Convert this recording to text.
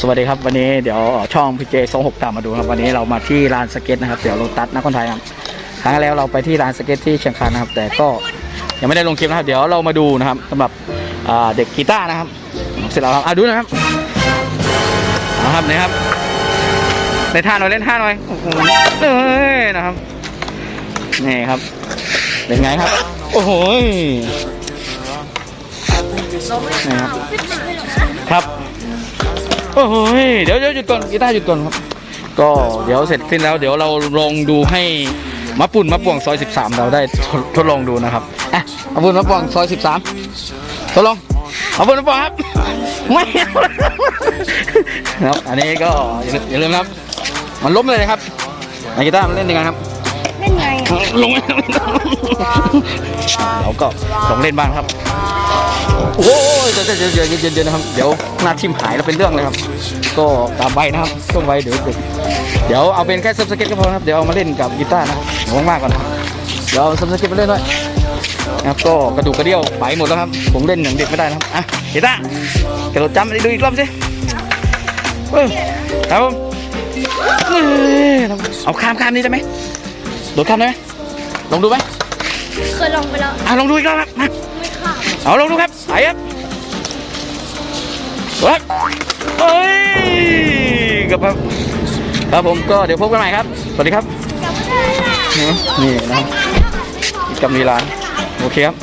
สวัสดีครับวันนี้เดี๋ยวช่องพีเจสองหกตามมาดูครับวันนี้เรามาที่ลานสเก็ตนะครับเดี๋ยวโลตัสนักคนไทยครับครั้งแล้วเราไปที่ลานสเก็ตที่เชียงคานนะครับ แต่ก็ยังไม่ได้ลงคลิปนะครับ เดี๋ยวเรามาดูนะครับสำหรับเด็กกีตาร์นะครับ เสร็จแล้วครับอะดูนะครับเอาครับนี่ครับเล่นท่าหน่อยเล่นท่าหน่อยโอ้โหเอ้ยนะครับนี่ครับเป็นไงครับ โอ้โหนี่ครับครับ โอ้โหยเดี๋ยวเดี๋ยวหยุดก่อนกีตาร์หยุดก่อนครับ ก็เดี๋ยวเสร็จสิ้นแล้ว เดี๋ยวเราลองดูให้มะปุ่นมะป่วงซอย 13 เราได้ทดทดลองดูนะครับอะมะปุ่นมะป่วงซอย 13ทดลองมะปุ่นมะป่วงครับไม่เอาครับอันนี้ก็อย่าลืมอย่าลืมนะครับ มันล้มเลยนะครับไอกีตาร์มันเล่นยังไงครับเล่นไงลงเดี๋ยวก็ลองเล่นบ้างครับโอ้ย เดี๋ยวเดี๋ยวเดี๋ยวเดี๋ยวเดี๋ยวนะครับเดี๋ยวหน้าทิมหายแล้วเป็นเรื่องเลยครับ ก็ตามใบนะครับช่วงใบเดี๋ยวเดี๋ยวเดี๋ยวเอาเป็นแค่ซับสเก็ตก็พอนะครับเดี๋ยวเอามาเล่นกับกีตาร์นะครับเดี๋ยวมากๆก่อนนะครับเดี๋ยวเอาซับสเก็ตมาเล่นด้วยนะครับก็กระดูกกระเดี่ยวไปหมดแล้วครับ ผมเล่นอย่างเด็กไม่ได้นะครับอะกีตาร์กระโดดจำไปดูอีกรอบสิเออครับผมเอ้ยเอาข้ามข้ามนี้ได้ไหมโดดข้ามได้ไหมลองดูไหมเคยลองไปแล้วอะลองดูอีกรอบครับมาไม่ข้ามเอาลองดูครับไปครับ ครับเอ้ยครับครับครับผมก็เดี๋ยวพบกันใหม่ครับ สวัสดีครับจำไม่ได้ล่ะนี่นะครับอีกกับมีร้าน โอเคครับ